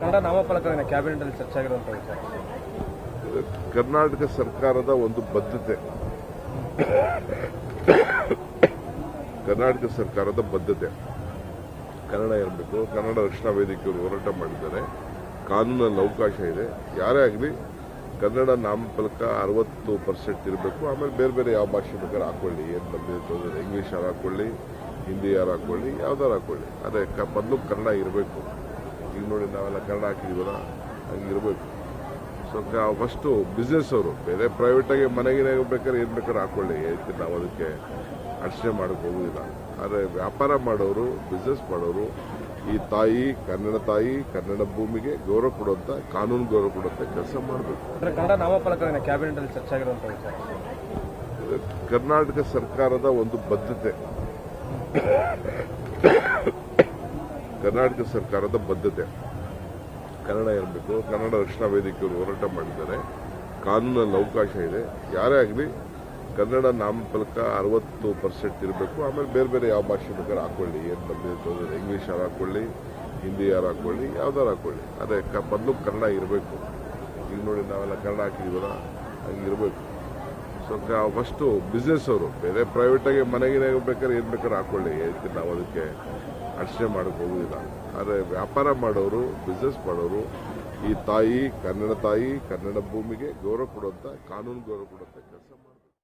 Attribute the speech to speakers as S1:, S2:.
S1: Kannada ನಾಮಫಲಕದ cabinet ಅಲ್ಲಿ ವಿಚಾರ.
S2: ಕರ್ನಾಟಕ ಸರ್ಕಾರದ ಒಂದು ಬದ್ಧತೆ. ಕರ್ನಾಟಕ ಸರ್ಕಾರದ ಬದ್ಧತೆ. ಕನ್ನಡ ಇರಬೇಕು ಕನ್ನಡ ರಕ್ಷಣಾ ವೇದಿಕೆಯವರು ಹೋರಾಟ ಮಾಡಿದ್ದಾರೆ. ಕಾನೂನಲ್ಲಿ ಅವಕಾಶ ಇದೆ. ಯಾರೇ ಆಗಲಿ, ಕನ್ನಡ ನಾಮಫಲಕ ಅರವತ್ತು ಪರ್ಸೆಂಟ್ ಇರಬೇಕು. ಆಮೇಲೆ ಬೇರೆ ಬೇರೆ ಯಾವ ಭಾಷೆ ಬೇಕಾದ್ರೆ ಹಾಕೊಳ್ಳಿ. ಏನು ನಮಗೆ ತೊಂದರೆ ಇಂಗ್ಲೀಷ್ ಯಾರು ಹಾಕೊಳ್ಳಿ? ಹಿಂದಿ ಯಾರು ಹಾಕೊಳ್ಳಿ? ಯಾವ್ದಾರು ಹಾಕೊಳ್ಳಿ. ಅದೇ ಮೊದಲು ಕನ್ನಡ ಇರಬೇಕು. ಈಗ ನೋಡಿ ನಾವೆಲ್ಲ ಕನ್ನಡ ಹಾಕಿದೀವಲ್ಲ ಹಂಗಿರ್ಬೇಕು ಸೊ ಫಸ್ಟು ಬಿಸ್ನೆಸ್ ಅವರು ಬೇರೆ ಪ್ರೈವೇಟಾಗಿ ಮನೆಗೆ ಬೇಕಾದ್ರೆ ಏನು ಬೇಕಾದ್ರೆ ಹಾಕೊಳ್ಳಿ ಅದಕ್ಕೆ ನಾವು ಅದಕ್ಕೆ ಅರ್ಚನೆ ಮಾಡಕ್ಕೆ ಹೋಗುದಿಲ್ಲ. ಆದರೆ ವ್ಯಾಪಾರ ಮಾಡೋರು ಬಿಸ್ನೆಸ್ ಮಾಡೋರು ಈ ತಾಯಿ ಕನ್ನಡ ತಾಯಿ ಕನ್ನಡ ಭೂಮಿಗೆ ಗೌರವ ಕೊಡುವಂತ ಕಾನೂನು ಗೌರವ ಕೊಡುವಂತ ಕೆಲಸ ಮಾಡಬೇಕು.
S1: ಅಂದ್ರೆ ಕನ್ನಡ ನಾಮಫಲಕದ ಕ್ಯಾಬಿನೆಟ್ ಅಲ್ಲಿ ಚರ್ಚೆ ವಿಚಾರ.
S2: ಕರ್ನಾಟಕ ಸರ್ಕಾರದ ಒಂದು ಬದ್ಧತೆ. ಕರ್ನಾಟಕ ಸರ್ಕಾರದ ಬದ್ಧತೆ. ಕನ್ನಡ ಇರಬೇಕು, ಕನ್ನಡ ರಕ್ಷಣಾ ವೇದಿಕೆಯವರು ಹೋರಾಟ ಮಾಡಿದ್ದಾರೆ. ಕಾನೂನಲ್ಲಿ ಅವಕಾಶ ಇದೆ. ಯಾರೇ ಆಗಲಿ, ಕನ್ನಡ ನಾಮಫಲಕ ಅರವತ್ತು ಪರ್ಸೆಂಟ್ ಇರಬೇಕು. ಆಮೇಲೆ ಬೇರೆ ಬೇರೆ ಯಾವ ಭಾಷೆ ಬೇಕಾದ್ರೆ ಹಾಕೊಳ್ಳಿ. ಏನು ನಮಗೆ ತೊಂದರೆ ಇಂಗ್ಲೀಷ್ ಯಾರು ಹಾಕೊಳ್ಳಿ ಹಿಂದಿ ಯಾರು ಹಾಕೊಳ್ಳಿ ಯಾವ್ದಾರು ಹಾಕೊಳ್ಳಿ. ಅದೇ ಮೊದಲು ಕನ್ನಡ ಇರಬೇಕು. ಈಗ ನೋಡಿ ನಾವೆಲ್ಲ ಕನ್ನಡ ಹಾಕಿದೀವಲ್ಲ ಹಂಗಿರಬೇಕು ಸೊ ಫಸ್ಟು ಬಿಸ್ನೆಸ್ ಅವರು. ಬೇರೆ ಪ್ರೈವೇಟಾಗಿ ಮನೆಗೆ ಬೇಕಾದ್ರೆ ಏನು ಬೇಕಾದ್ರೆ ಹಾಕ್ಕೊಳ್ಳಿ ಇದಕ್ಕೆ ನಾವು ಅದಕ್ಕೆ ಅಡಚಣೆ ಮಾಡೋಕ್ಕೆ ಹೋಗುದಿಲ್ಲ ಆದರೆ ವ್ಯಾಪಾರ ಮಾಡೋರು ಬಿಸ್ನೆಸ್ ಮಾಡೋರು, ಈ ತಾಯಿ, ಕನ್ನಡ ತಾಯಿ, ಕನ್ನಡ ಭೂಮಿಗೆ ಗೌರವ ಕೊಡುವಂಥ ಕಾನೂನು ಗೌರವ ಕೊಡುವಂಥ ಕೆಲಸ